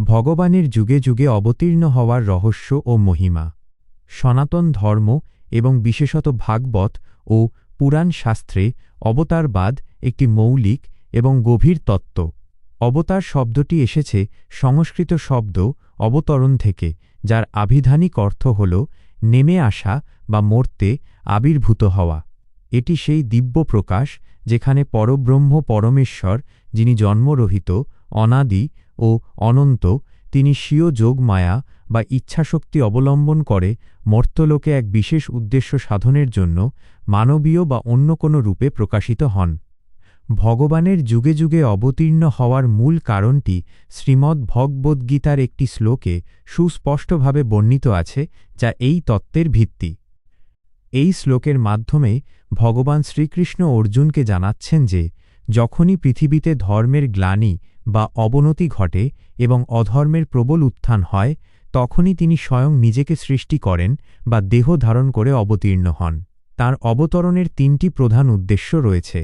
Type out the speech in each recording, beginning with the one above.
ভগবানের যুগে যুগে অবতীর্ণ হওয়ার রহস্য ও মহিমা। সনাতন ধর্ম এবং বিশেষত ভাগবত ও পুরাণ শাস্ত্রে অবতারবাদ একটি মৌলিক এবং গভীর তত্ত্ব। অবতার শব্দটি এসেছে সংস্কৃত শব্দ অবতরণ থেকে, যার আভিধানিক অর্থ হল নেমে আসা বা মর্তে আবির্ভূত হওয়া। এটি সেই দিব্য প্রকাশ যেখানে পরব্রহ্ম পরমেশ্বর, যিনি জন্মরহিত, অনাদি ও অনন্ত, তিনি স্বীয় যোগমায়া বা ইচ্ছাশক্তি অবলম্বন করে মর্তলোকে এক বিশেষ উদ্দেশ্য সাধনের জন্য মানবীয় বা অন্য কোনো রূপে প্রকাশিত হন। ভগবানের যুগে যুগে অবতীর্ণ হওয়ার মূল কারণটি শ্রীমদ্ ভগবদ্গীতার একটি শ্লোকে সুস্পষ্টভাবে বর্ণিত আছে, যা এই তত্ত্বের ভিত্তি। এই শ্লোকের মাধ্যমে ভগবান শ্রীকৃষ্ণ অর্জুনকে জানাচ্ছেন যে, যখনই পৃথিবীতে ধর্মের গ্লানি বা অবনতি ঘটে এবং অধর্মের প্রবল উত্থান হয়, তখনই তিনি স্বয়ং নিজেকে সৃষ্টি করেন বা দেহ ধারণ করে অবতীর্ণ হন। তার অবতরণের তিনটি প্রধান উদ্দেশ্য রয়েছে।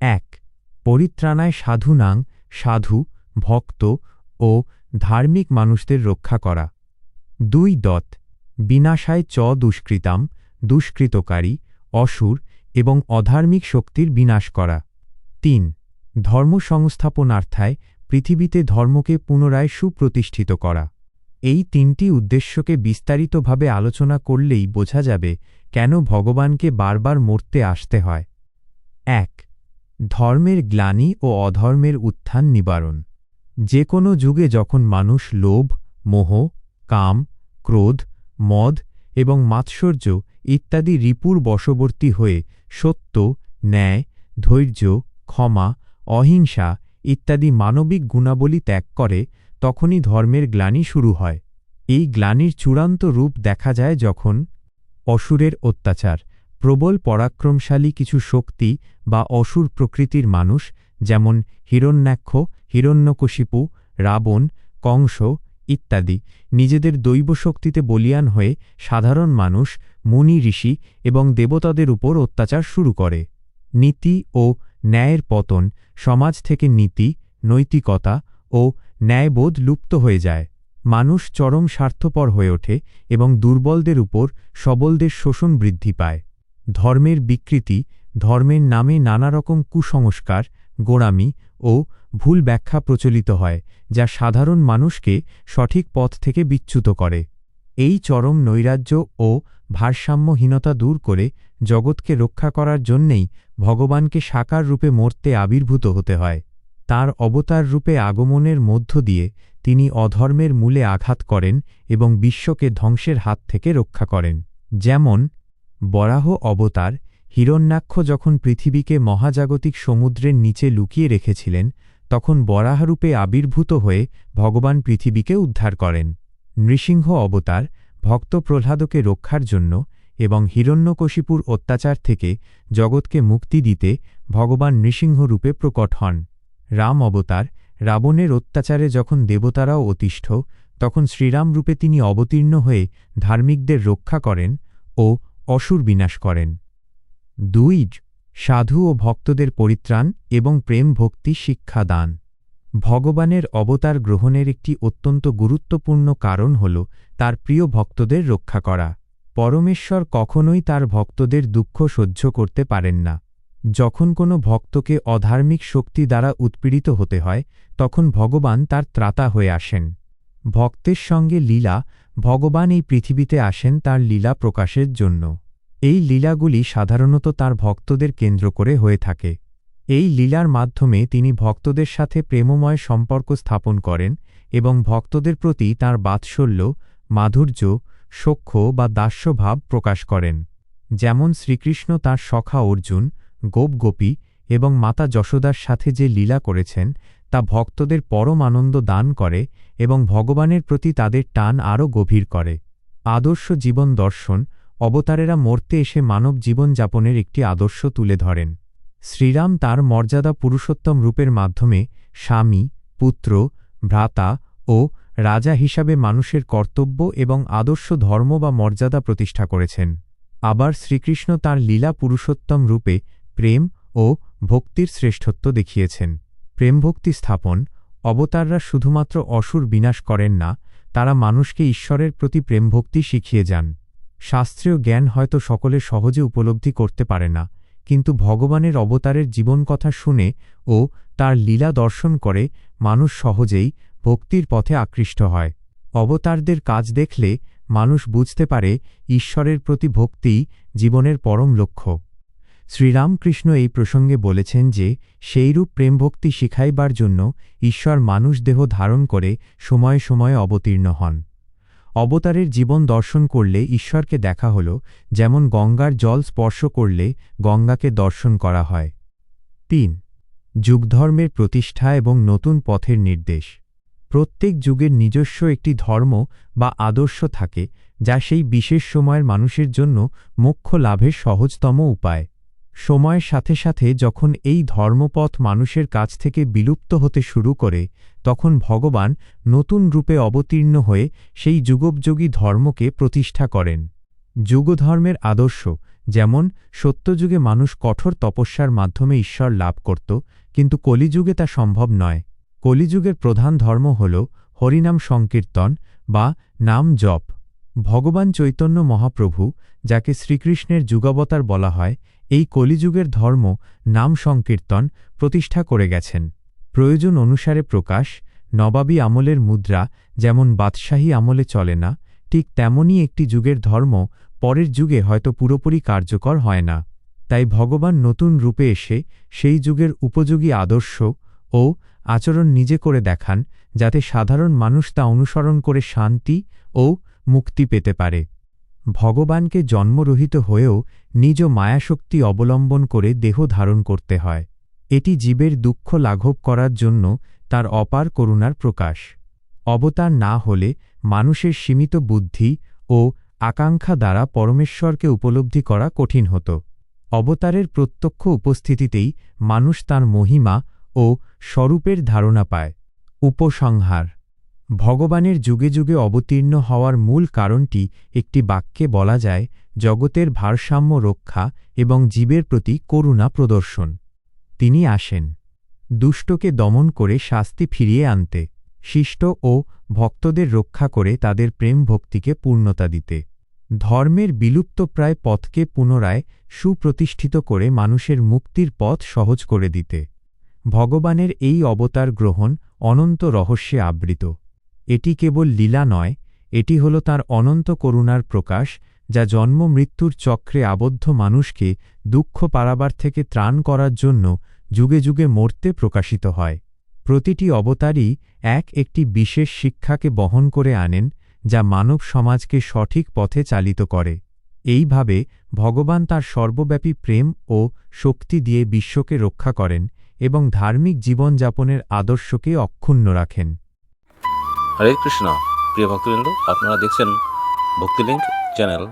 এক, পরিত্রাণায় সাধুনাং সাধু, ভক্ত ও ধার্মিক মানুষদের রক্ষা করা। দুই দত বিনাশায় চ দুষ্কৃতাম, দুষ্কৃতকারী, অসুর এবং অধার্মিক শক্তির বিনাশ করা। তিন ধর্ম সংস্থাপনার্থায় পৃথিবীতে ধর্মকে পুনরায় সুপ্রতিষ্ঠিত করা। এই তিনটি উদ্দেশ্যকে বিস্তারিতভাবে আলোচনা করলেই বোঝা যাবে কেন ভগবানকে বারবার মরতে আসতে হয়। এক, ধর্মের গ্লানি ও অধর্মের উত্থান নিবারণ। যে কোনো যুগে যখন মানুষ লোভ, মোহ, কাম, ক্রোধ, মদ এবং মাৎসর্য ইত্যাদি রিপুর বশবর্তী হয়ে সত্য, ন্যায়, ধৈর্য, ক্ষমা অহিংসা ইত্যাদি মানবিক গুণাবলী ত্যাগ করে, তখনই ধর্মের গ্লানি শুরু হয়। এই গ্লানির চূড়ান্ত রূপ দেখা যায় যখন অসুরের অত্যাচার, প্রবল পরাক্রমশালী কিছু শক্তি বা অসুর প্রকৃতির মানুষ, যেমন হিরণ্যাক্ষ, হিরণ্যকশিপু, রাবণ, কংস ইত্যাদি, নিজেদের দৈব শক্তিতে বলিয়ান হয়ে সাধারণ মানুষ, মুনি ঋষি এবং দেবতাদের উপর অত্যাচার শুরু করে। নীতি ও ন্যায়ের পতন সমাজ থেকে নীতি, নৈতিকতা ও ন্যায়বোধ লুপ্ত হয়ে যায়। মানুষ চরম স্বার্থপর হয়ে ওঠে এবং দুর্বলদের উপর সবলদের শোষণ বৃদ্ধি পায়। ধর্মের বিকৃতি, ধর্মের নামে নানা রকম কুসংস্কার, গোড়ামি ও ভুল ব্যাখ্যা প্রচলিত হয়, যা সাধারণ মানুষকে সঠিক পথ থেকে বিচ্যুত করে। এই চরম নৈরাজ্য ও ভারসাম্যহীনতা দূর করে জগৎকে রক্ষা করার জন্যেই ভগবানকে সাকার রূপে মরতে আবির্ভূত হতে হয়। তার অবতার রূপে আগমনের মধ্য দিয়ে তিনি অধর্মের মূলে আঘাত করেন এবং বিশ্বকে ধ্বংসের হাত থেকে রক্ষা করেন। যেমন, বরাহ অবতার হিরণ্যাক্ষ যখন পৃথিবীকে মহাজাগতিক সমুদ্রের নিচে লুকিয়ে রেখেছিলেন, তখন বরাহরূপে আবির্ভূত হয়ে ভগবান পৃথিবীকে উদ্ধার করেন। নৃসিংহ অবতার ভক্ত প্রহ্লাদকে রক্ষার জন্য এবং হিরণ্যকশিপুর অত্যাচার থেকে জগৎকে মুক্তি দিতে ভগবান নৃসিংহরূপে প্রকট হন। রাম অবতার রাবণের অত্যাচারে যখন দেবতারাও অতিষ্ঠ, তখন শ্রীরাম রূপে তিনি অবতীর্ণ হয়ে ধার্মিকদের রক্ষা করেন ও অসুর বিনাশ করেন। দুই সাধু ও ভক্তদের পরিত্রাণ এবং প্রেম ভক্তি শিক্ষা দান ভগবানের অবতার গ্রহণের একটি অত্যন্ত গুরুত্বপূর্ণ কারণ হল তার প্রিয় ভক্তদের রক্ষা করা। পরমেশ্বর কখনোই তার ভক্তদের দুঃখ সহ্য করতে পারেন না। যখন কোনো ভক্তকে অধার্মিক শক্তি দ্বারা উৎপীড়িত হতে হয়, তখন ভগবান তার ত্রাতা হয়ে আসেন। ভক্তের সঙ্গে লীলা, ভগবান এই পৃথিবীতে আসেন তার লীলা প্রকাশের জন্য। এই লীলাগুলি সাধারণত তার ভক্তদের কেন্দ্র করে হয়ে থাকে। এই লীলার মাধ্যমে তিনি ভক্তদের সাথে প্রেমময় সম্পর্ক স্থাপন করেন এবং ভক্তদের প্রতি তার বাৎসল্য, মাধুর্য, সখ্য বা দাস্যভাব প্রকাশ করেন। যেমন শ্রীকৃষ্ণ তার সখা অর্জুন গোপগোপী এবং মাতা যশোদার সাথে যে লীলা করেছেন, তা ভক্তদের পরম আনন্দ দান করে এবং ভগবানের প্রতি তাদের টান আরও গভীর করে। আদর্শ জীবন দর্শন, অবতারেরা মরতে এসে মানব জীবন যাপনের একটি আদর্শ তুলে ধরেন। শ্রীরাম তার মর্যাদা পুরুষোত্তম রূপের মাধ্যমে স্বামী, পুত্র, ভ্রাতা ও রাজা হিসাবে মানুষের কর্তব্য এবং আদর্শ ধর্ম বা মর্যাদা প্রতিষ্ঠা করেছেন। আবার শ্রীকৃষ্ণ তার লীলা পুরুষোত্তম রূপে প্রেম ও ভক্তির শ্রেষ্ঠত্ব দেখিয়েছেন। প্রেমভক্তি স্থাপন, অবতাররা শুধুমাত্র অসুর বিনাশ করেন না, তারা মানুষকে ঈশ্বরের প্রতি প্রেমভক্তি শিখিয়ে যান। শাস্ত্রীয় জ্ঞান হয়তো সকলে সহজে উপলব্ধি করতে পারে না কিন্তু ভগবানের অবতারের জীবনকথা শুনে ও তার লীলা দর্শন করে মানুষ সহজেই ভক্তির পথে আকৃষ্ট হয়। অবতারদের কাজ দেখলে মানুষ বুঝতে পারে ঈশ্বরের প্রতি ভক্তিই জীবনের পরম লক্ষ্য। শ্রীরামকৃষ্ণ এই প্রসঙ্গে বলেছেন যে, সেইরূপ প্রেমভক্তি শিখাইবার জন্য ঈশ্বর মানুষ দেহ ধারণ করে সময়ে সময়ে অবতীর্ণ হন। অবতারের জীবন দর্শন করলে ঈশ্বরকে দেখা হল, যেমন গঙ্গার জল স্পর্শ করলে গঙ্গাকে দর্শন করা হয়। তিন, যুগধর্মের প্রতিষ্ঠা এবং নতুন পথের নির্দেশ। প্রত্যেক যুগের নিজস্ব একটি ধর্ম বা আদর্শ থাকে, যা সেই বিশেষ সময়ের মানুষের জন্য মোক্ষ লাভের সহজতম উপায়। সময়ের সাথে সাথে যখন এই ধর্মপথ মানুষের কাছ থেকে বিলুপ্ত হতে শুরু করে, তখন ভগবান নতুন রূপে অবতীর্ণ হয়ে সেই যুগোপযোগী ধর্মকে প্রতিষ্ঠা করেন। যুগধর্মের আদর্শ, যেমন সত্যযুগে মানুষ কঠোর তপস্যার মাধ্যমে ঈশ্বর লাভ করত, কিন্তু কলিযুগে তা সম্ভব নয়। কলিযুগের প্রধান ধর্ম হল হরিনাম সংকীর্তন বা নাম জপ। ভগবান চৈতন্য মহাপ্রভু, যাকে শ্রীকৃষ্ণের যুগাবতার বলা হয় এই কলিযুগের ধর্ম নাম সংকীর্তন প্রতিষ্ঠা করে গেছেন। প্রয়োজন অনুসারে প্রকাশ, নবাবী আমলের মুদ্রা যেমন বাদশাহী আমলে চলে না, ঠিক তেমনই একটি যুগের ধর্ম পরের যুগে হয়তো পুরোপুরি কার্যকর হয় না। তাই ভগবান নতুন রূপে এসে সেই যুগের উপযোগী আদর্শ ও আচরণ নিজে করে দেখান, যাতে সাধারণ মানুষ তা অনুসরণ করে শান্তি ও মুক্তি পেতে পারে। ভগবানকে জন্মরহিত হয়েও নিজ মায়াশক্তি অবলম্বন করে দেহ ধারণ করতে হয়। এটি জীবের দুঃখ লাঘব করার জন্য তার অপার করুণার প্রকাশ। অবতার না হলে মানুষের সীমিত বুদ্ধি ও আকাঙ্ক্ষা দ্বারা পরমেশ্বরকে উপলব্ধি করা কঠিন হতো। অবতারের প্রত্যক্ষ উপস্থিতিতেই মানুষ তার মহিমা ও স্বরূপের ধারণা পায়। উপসংহার। ভগবানের যুগে যুগে অবতীর্ণ হওয়ার মূল কারণটি একটি বাক্যে বলা যায় জগতের ভারসাম্য রক্ষা এবং জীবের প্রতি করুণা প্রদর্শন। তিনি আসেন। দুষ্টকে দমন করে শাস্তি ফিরিয়ে আনতে, শিষ্ট ও ভক্তদের রক্ষা করে তাদের প্রেম ভক্তিকে পূর্ণতা দিতে। ধর্মের বিলুপ্তপ্রায় পথকে পুনরায় সুপ্রতিষ্ঠিত করে মানুষের মুক্তির পথ সহজ করে দিতে। ভগবানের এই অবতার গ্রহণ অনন্ত রহস্যে আবৃত। এটি কেবল লীলা নয়, এটি হল তার অনন্ত করুণার প্রকাশ যা জন্ম মৃত্যুর চক্রে আবদ্ধ মানুষকে দুঃখ পারাবার থেকে ত্রাণ করার জন্য যুগে যুগে মরতে প্রকাশিত হয়। প্রতিটি অবতারই এক একটি বিশেষ শিক্ষাকে বহন করে আনেন, যা মানব সমাজকে সঠিক পথে চালিত করে। এইভাবে ভগবান তার সর্বব্যাপী প্রেম ও শক্তি দিয়ে বিশ্বকে রক্ষা করেন এবং ধার্মিক জীবনযাপনের আদর্শকে অক্ষুণ্ণ রাখেন। হরে কৃষ্ণ, প্রিয় ভক্তবৃন্দ, আপনারা দেখছেন ভক্তিলিঙ্ক চ্যানেল।